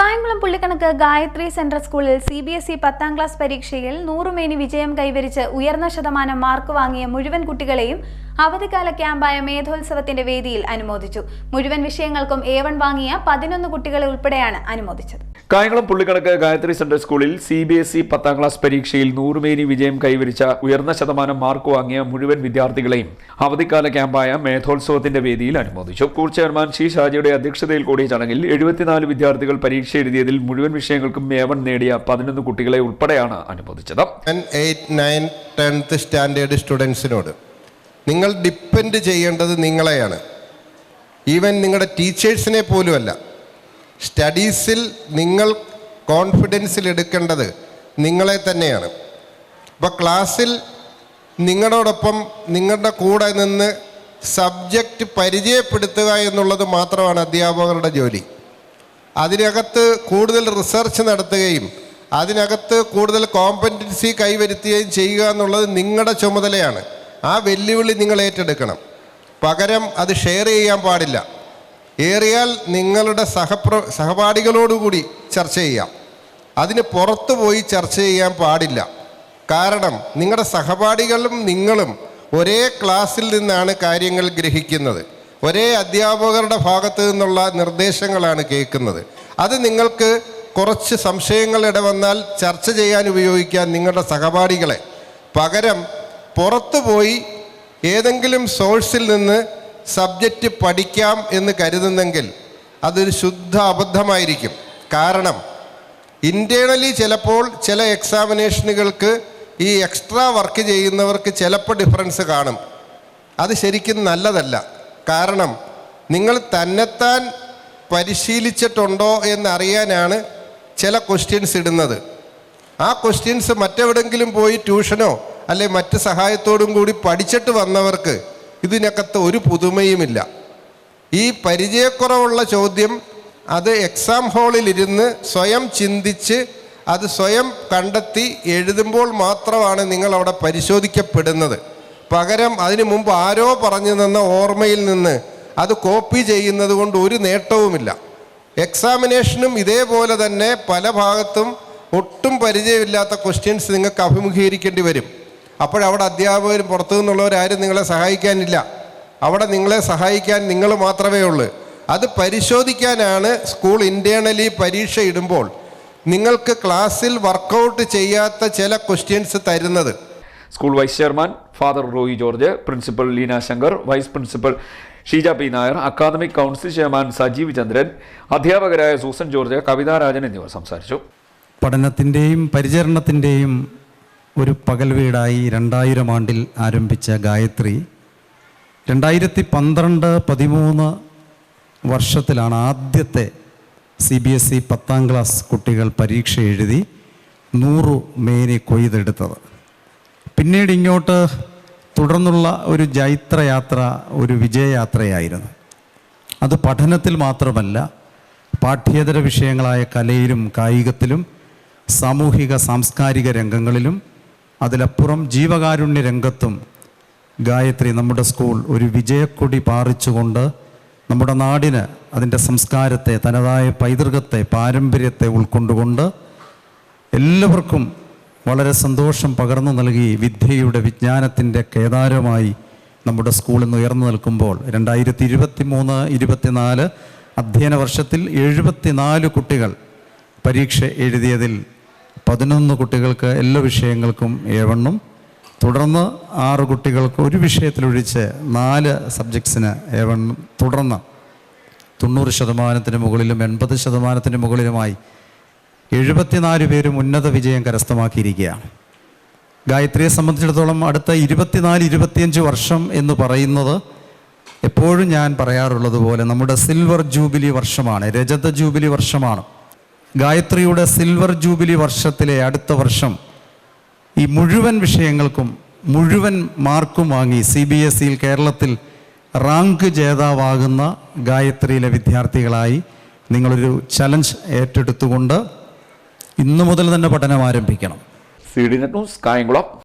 Kayamkulam Pullikkanakku Gayathri central സ്കൂളിൽ C B S E പത്താം class പരീക്ഷയിൽ നൂറുമേനി വിജയം കൈവരിച്ച് ഉയർന്ന ശതമാനം മാർക്ക് വാങ്ങിയ മുഴുവൻ കുട്ടികളെയും അവധിക്കാല ക്യാമ്പായ മേധോത്സവത്തിന്റെ വേദിയിൽ അനുമോദിച്ചു. മുഴുവൻ വിഷയങ്ങൾക്കും എ വൺ വാങ്ങിയ പതിനൊന്ന് കുട്ടികളെ ഉൾപ്പെടെയാണ് അനുമോദിച്ചത്. കായംകുളം പുള്ളിക്കണക്ക് ഗായത്രി സെൻട്രൽ സ്കൂളിൽ സി ബി എസ് ഇ പത്താം ക്ലാസ് പരീക്ഷയിൽ നൂറുമേനി വിജയം കൈവരിച്ച ഉയർന്ന ശതമാനം മാർക്ക് വാങ്ങിയ മുഴുവൻ വിദ്യാർത്ഥികളെയും അവധിക്കാല ക്യാമ്പായ മേധോത്സവത്തിന്റെ വേദിയിൽ അനുമോദിച്ചു. സ്കൂൾ ചെയർമാൻ ഷി ഷാജിയുടെ അധ്യക്ഷതയിൽ കൂടിയ ചടങ്ങിൽ എഴുപത്തിനാല് വിദ്യാർത്ഥികൾ പരീക്ഷ എഴുതിയതിൽ മുഴുവൻ വിഷയങ്ങൾക്കും മേവൻ നേടിയ പതിനൊന്ന് കുട്ടികളെ ഉൾപ്പെടെയാണ് അനുമോദിച്ചത്. സ്റ്റാൻഡേർഡ് സ്റ്റുഡൻസിനോട് നിങ്ങൾ ഡിപ്പെൻഡ് ചെയ്യേണ്ടത് നിങ്ങളെയാണ്. ഈവൻ നിങ്ങളുടെ ടീച്ചേഴ്സിനെ പോലുമല്ല. സ്റ്റഡീസിൽ നിങ്ങൾ കോൺഫിഡൻസിൽ എടുക്കേണ്ടത് നിങ്ങളെ തന്നെയാണ്. അപ്പോൾ ക്ലാസ്സിൽ നിങ്ങളോടൊപ്പം നിങ്ങളുടെ കൂടെ നിന്ന് സബ്ജക്റ്റ് പരിചയപ്പെടുത്തുക എന്നുള്ളത് മാത്രമാണ് അധ്യാപകരുടെ ജോലി. അതിനകത്ത് കൂടുതൽ റിസർച്ച് നടത്തുകയും അതിനകത്ത് കൂടുതൽ കോമ്പറ്റൻസി കൈവരുത്തുകയും ചെയ്യുക എന്നുള്ളത് നിങ്ങളുടെ ചുമതലയാണ്. ആ വെല്ലുവിളി നിങ്ങൾ ഏറ്റെടുക്കണം. പകരം അത് ഷെയർ ചെയ്യാൻ പാടില്ല. ഏറിയാൽ നിങ്ങളുടെ സഹപ്ര സഹപാഠികളോടുകൂടി ചർച്ച ചെയ്യാം. അതിന് പുറത്തു പോയി ചർച്ച ചെയ്യാൻ പാടില്ല. കാരണം നിങ്ങളുടെ സഹപാഠികളും നിങ്ങളും ഒരേ ക്ലാസ്സിൽ നിന്നാണ് കാര്യങ്ങൾ ഗ്രഹിക്കുന്നത്. ഒരേ അധ്യാപകരുടെ ഭാഗത്തു നിന്നുള്ള നിർദ്ദേശങ്ങളാണ് കേൾക്കുന്നത്. അത് നിങ്ങൾക്ക് കുറച്ച് സംശയങ്ങൾ ഇടവന്നാൽ ചർച്ച ചെയ്യാൻ ഉപയോഗിക്കാൻ നിങ്ങളുടെ സഹപാഠികളെ. പകരം പുറത്തു പോയി ഏതെങ്കിലും സോഴ്സിൽ നിന്ന് സബ്ജക്റ്റ് പഠിക്കാം എന്ന് കരുതുന്നെങ്കിൽ അതൊരു ശുദ്ധ അബദ്ധമായിരിക്കും. കാരണം ഇന്റേണലി ചിലപ്പോൾ ചില എക്സാമിനേഷനുകൾക്ക് ഈ എക്സ്ട്രാ വർക്ക് ചെയ്യുന്നവർക്ക് ചിലപ്പോൾ ഡിഫറൻസ് കാണും. അത് ശരിക്കും നല്ലതല്ല. കാരണം നിങ്ങൾ തന്നെത്താൻ പരിശീലിച്ചിട്ടുണ്ടോ എന്നറിയാനാണ് ചില ക്വസ്റ്റ്യൻസ് ഇടുന്നത്. ആ ക്വസ്റ്റ്യൻസ് മറ്റെവിടെങ്കിലും പോയി ട്യൂഷനോ അല്ലെ മറ്റ് സഹായത്തോടും കൂടി പഠിച്ചിട്ട് വന്നവർക്ക് ഇതിനകത്ത് ഒരു പുതുമയുമില്ല. ഈ പരിചയക്കുറവുള്ള ചോദ്യം അത് എക്സാം ഹാളിൽ ഇരുന്ന് സ്വയം ചിന്തിച്ച് അത് സ്വയം കണ്ടെത്തി എഴുതുമ്പോൾ മാത്രമാണ് നിങ്ങൾ അവിടെ പരിശോധിക്കപ്പെടുന്നത്. പകരം അതിനു മുമ്പ് ആരോ പറഞ്ഞു തന്ന ഓർമ്മയിൽ നിന്ന് അത് കോപ്പി ചെയ്യുന്നത് കൊണ്ട് ഒരു നേട്ടവുമില്ല. എക്സാമിനേഷനും ഇതേപോലെ തന്നെ പല ഭാഗത്തും ഒട്ടും പരിചയമില്ലാത്ത ക്വസ്റ്റ്യൻസ് നിങ്ങൾക്ക് അഭിമുഖീകരിക്കേണ്ടി വരും. അപ്പോഴവിടെ അധ്യാപകരും പുറത്തു നിന്നുള്ളവരാരും നിങ്ങളെ സഹായിക്കാനില്ല. അവിടെ നിങ്ങളെ സഹായിക്കാൻ നിങ്ങൾ മാത്രമേ ഉള്ളൂ. അത് പരിശോധിക്കാനാണ് സ്കൂൾ ഇന്റേണലി പരീക്ഷ ഇടുമ്പോൾ നിങ്ങൾക്ക് ക്ലാസ്സിൽ വർക്കൗട്ട് ചെയ്യാത്ത ചില ക്വസ്റ്റ്യൻസ് തരുന്നത്. School vice chairman father Roy George principal Leena Shankar vice principal Sheeja P Nair academic council chairman Sajeev Chandran അധ്യാപകരായ സൂസൻ ജോർജ് കവിതാ രാജൻ എന്നിവർ സംസാരിച്ചു. പഠനത്തിന്റെയും പരിചരണത്തിന്റെയും ഒരു പകൽ വീടായി രണ്ടായിരം ആണ്ടിൽ ആരംഭിച്ച ഗായത്രി രണ്ടായിരത്തി പന്ത്രണ്ട് പതിമൂന്ന് വർഷത്തിലാണ് ആദ്യത്തെ സി ബി എസ് ഇ പത്താം ക്ലാസ് കുട്ടികൾ പരീക്ഷ എഴുതി നൂറു മേനി കൊയ്തെടുത്തത്. പിന്നീട് ഇങ്ങോട്ട് തുടർന്നുള്ള ഒരു ജൈത്രയാത്ര ഒരു വിജയയാത്രയായിരുന്നു. അത് പഠനത്തിൽ മാത്രമല്ല പാഠ്യേതര വിഷയങ്ങളായ കലയിലും കായികത്തിലും സാമൂഹിക സാംസ്കാരിക രംഗങ്ങളിലും അതിലപ്പുറം ജീവകാരുണ്യ രംഗത്തും ഗായത്രി നമ്മുടെ സ്കൂൾ ഒരു വിജയക്കൊടി പാറിച്ചുകൊണ്ട് നമ്മുടെ നാടിന് അതിന്റെ സംസ്കാരത്തെ തനതായ പൈതൃകത്തെ പാരമ്പര്യത്തെ ഉൾക്കൊണ്ടുകൊണ്ട് എല്ലാവർക്കും വളരെ സന്തോഷം പകർന്നു നൽകി വിദ്യയുടെ വിജ്ഞാനത്തിന്റെ കേദാരമായി നമ്മുടെ സ്കൂളിൽ നിന്ന് ഉയർന്നു നിൽക്കുമ്പോൾ രണ്ടായിരത്തി ഇരുപത്തി മൂന്ന് ഇരുപത്തിനാല് അധ്യയന വർഷത്തിൽ എഴുപത്തിനാല് കുട്ടികൾ പരീക്ഷ എഴുതിയതിൽ പതിനൊന്ന് കുട്ടികൾക്ക് എല്ലാ വിഷയങ്ങൾക്കും ഏവണ്ണും തുടർന്ന് ആറ് കുട്ടികൾക്ക് ഒരു വിഷയത്തിലൊഴിച്ച് നാല് സബ്ജക്ട്സിന് ഏവണ്ണും തുടർന്ന് തൊണ്ണൂറ് ശതമാനത്തിന് മുകളിലും എൺപത് ശതമാനത്തിന് മുകളിലുമായി എഴുപത്തിനാല് പേരും ഉന്നത വിജയം കരസ്ഥമാക്കിയിരിക്കുകയാണ്. ഗായത്രിയെ സംബന്ധിച്ചിടത്തോളം അടുത്ത ഇരുപത്തിനാല് ഇരുപത്തിയഞ്ച് വർഷം എന്ന് പറയുന്നത് എപ്പോഴും ഞാൻ പറയാറുള്ളത് പോലെ നമ്മുടെ സിൽവർ ജൂബിലി വർഷമാണ് രജത ജൂബിലി വർഷമാണ്. ഗായത്രിയുടെ സിൽവർ ജൂബിലി വർഷത്തിലെ അടുത്ത വർഷം ഈ മുഴുവൻ വിഷയങ്ങൾക്കും മുഴുവൻ മാർക്കും വാങ്ങി സി ബി എസ് ഇയിൽ കേരളത്തിൽ റാങ്ക് ജേതാവാകുന്ന ഗായത്രിയിലെ വിദ്യാർത്ഥികളായി നിങ്ങളൊരു ചലഞ്ച് ഏറ്റെടുത്തുകൊണ്ട് ഇന്നു മുതൽ തന്നെ പഠനം ആരംഭിക്കണം. C D news Kayamkulam